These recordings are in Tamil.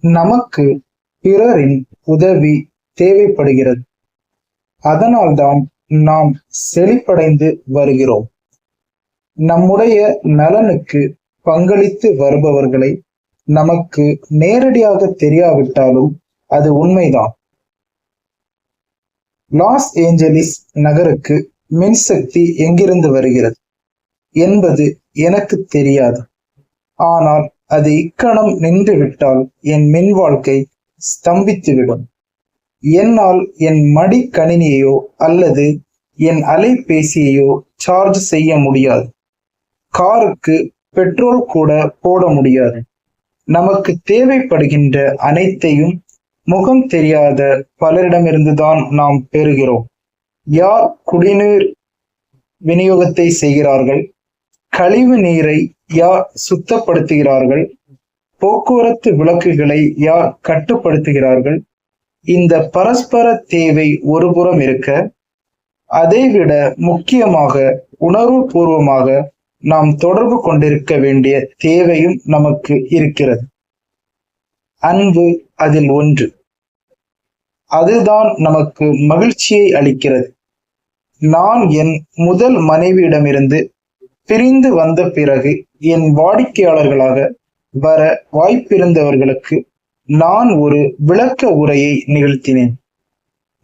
நமக்கு பிறரின் உதவி தேவைப்படுகிறது. அதனால்தான் நாம் செழிப்படைந்து வருகிறோம். நம்முடைய நலனுக்கு பங்களித்து வருபவர்களை நமக்கு நேரடியாக தெரியாவிட்டாலும் அது உண்மைதான். லாஸ் ஏஞ்சலிஸ் நகருக்கு மின்சக்தி எங்கிருந்து வருகிறது? என்பது எனக்கு தெரியாது. ஆனால் அது இக்கணம் நின்றுவிட்டால் என் மின் வாழ்க்கை ஸ்தம்பித்துவிடும். என்னால் என் மடிக்கணினியையோ அல்லது என் அலைபேசியையோ சார்ஜ் செய்ய முடியாது. காருக்கு பெட்ரோல் கூட போட முடியாது. நமக்கு தேவைப்படுகின்ற அனைத்தையும் முகம் தெரியாத பலரிடமிருந்துதான் நாம் பெறுகிறோம். யார் குடிநீர் விநியோகத்தை செய்கிறார்கள்? கழிவு நீரை யார் சுத்தப்படுத்துகிறார்கள்? போக்குவரத்து விளக்குகளை யார் கட்டுப்படுத்துகிறார்கள்? இந்த பரஸ்பர தேவை ஒருபுறம் இருக்க அதைவிட முக்கியமாக உணர்வுபூர்வமாக நாம் தொடர்பு கொண்டிருக்க வேண்டிய தேவையும் நமக்கு இருக்கிறது. அன்பு அதில் ஒன்று. அதுதான் நமக்கு மகிழ்ச்சியை அளிக்கிறது. நான் என் முதல் மனைவியிடமிருந்து பிரிந்து வந்த பிறகு என் வாடிக்கையாளர்களாக வர வாய்ப்பிருந்தவர்களுக்கு நான் ஒரு விளக்க உரையை நிகழ்த்தினேன்.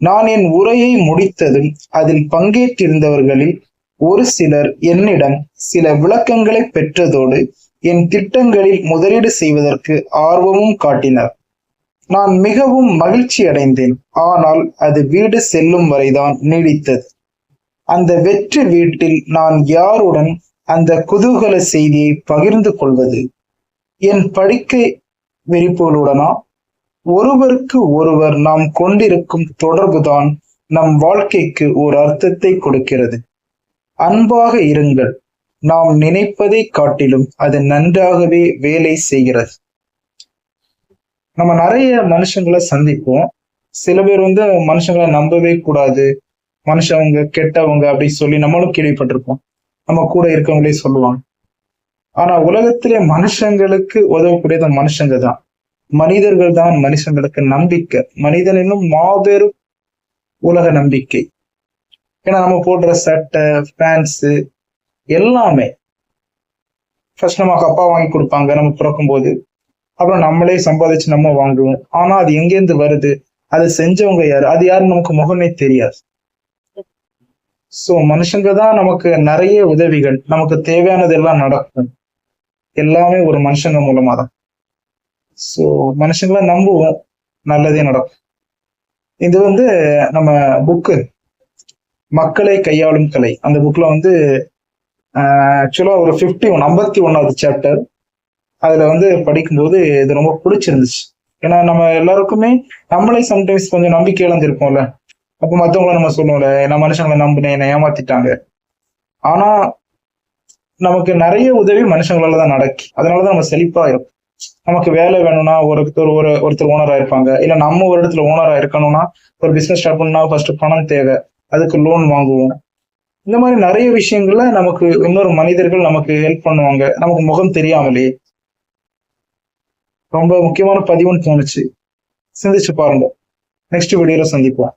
நான் என் உரையை முடித்ததும் அதில் பங்கேற்றிருந்தவர்களில் ஒரு சிலர் என்னிடம் சில விளக்கங்களை பெற்றதோடு என் திட்டங்களில் முதலீடு செய்வதற்கு ஆர்வமும் காட்டினர். நான் மிகவும் மகிழ்ச்சி அடைந்தேன். ஆனால் அது வீடு செல்லும் வரைதான் நீடித்தது. அந்த வெற்றி வீட்டில் நான் யாருடன் அந்த குதூகல செய்தியை பகிர்ந்து கொள்வது என் படிக்கை விரிப்புகளுடனா ஒருவருக்கு ஒருவர் நாம் கொண்டிருக்கும் தொடர்புதான் நம் வாழ்க்கைக்கு ஒரு அர்த்தத்தை கொடுக்கிறது. அன்பாக இருங்கள். நாம் நினைப்பதை காட்டிலும் அது நன்றாகவே வேலை செய்கிறது. நம்ம நிறைய மனுஷங்களை சந்திப்போம். சில பேர் வந்து மனுஷங்களை நம்பவே கூடாது. மனுஷவங்க கெட்டவங்க அப்படின்னு சொல்லி நம்மளும் கேள்விப்பட்டிருப்போம். நம்ம கூட இருக்கவங்களே சொல்லுவாங்க. ஆனா உலகத்திலே மனுஷங்களுக்கு உதவக்கூடியது மனுஷங்க தான். மனிதர்கள் தான் மனுஷங்களுக்கு நம்பிக்கை. மனிதன் என்னும் மாபெரும் உலக நம்பிக்கை. ஏன்னா நம்ம போடுற சட்டை பேண்ட்ஸு எல்லாமே ஃபர்ஸ்ட் நமக்கு அப்பா வாங்கி கொடுப்பாங்க. நம்ம பிறக்கும் போது அப்புறம் நம்மளே சம்பாதிச்சு நம்ம வாங்குவோம். ஆனா அது எங்கேருந்து வருது? அது செஞ்சவங்க யாரு? அது யாருன்னு நமக்கு முகமே தெரியாது. ஸோ மனுஷங்க தான் நமக்கு நிறைய உதவிகள். நமக்கு தேவையானது எல்லாம் நடக்கும். எல்லாமே ஒரு மனுஷங்க மூலமா தான் ஸோ மனுஷங்களை நம்புவோம். நல்லதே நடக்கும். இது வந்து நம்ம புக்கு மக்களை கையாளும் கலை. அந்த புக்ல வந்து ஆக்சுவலா ஒரு ஃபிஃப்டி ஒன் ஐம்பத்தி ஒன்னாவது சாப்டர் அதுல வந்து படிக்கும்போது இது ரொம்ப பிடிச்சிருந்துச்சு. ஏன்னா நம்ம எல்லாருக்குமே நம்மளே சம்டைம்ஸ் கொஞ்சம் நம்பிக்கை இழந்திருப்போம்ல அப்ப மத்தவங்கள நம்ம சொல்லுவோம்ல நான் மனுஷங்களை நம்பினேன் என்னை ஏமாத்திட்டாங்க. ஆனா நமக்கு நிறைய உதவி மனுஷங்களால தான் நடக்கு. அதனாலதான் நம்ம செழிப்பா இருக்கும் நமக்கு வேலை வேணும்னா ஒருத்தர் ஒரு ஒருத்தர் ஓனரா இருப்பாங்க. இல்ல நம்ம ஒரு இடத்துல ஓனரா இருக்கணும்னா ஒரு பிசினஸ் ஸ்டார்ட் பண்ணா ஃபர்ஸ்ட் பணம் தேவை. அதுக்கு லோன் வாங்குவோம். இந்த மாதிரி நிறைய விஷயங்கள்ல நமக்கு இன்னொரு மனிதர்கள் நமக்கு ஹெல்ப் பண்ணுவாங்க. நமக்கு முகம் தெரியாமலே. ரொம்ப முக்கியமான பதிவுன்னு தோணுச்சு. சிந்திச்சு பாருங்க. நெக்ஸ்ட் வீடியோல சந்திப்போம்.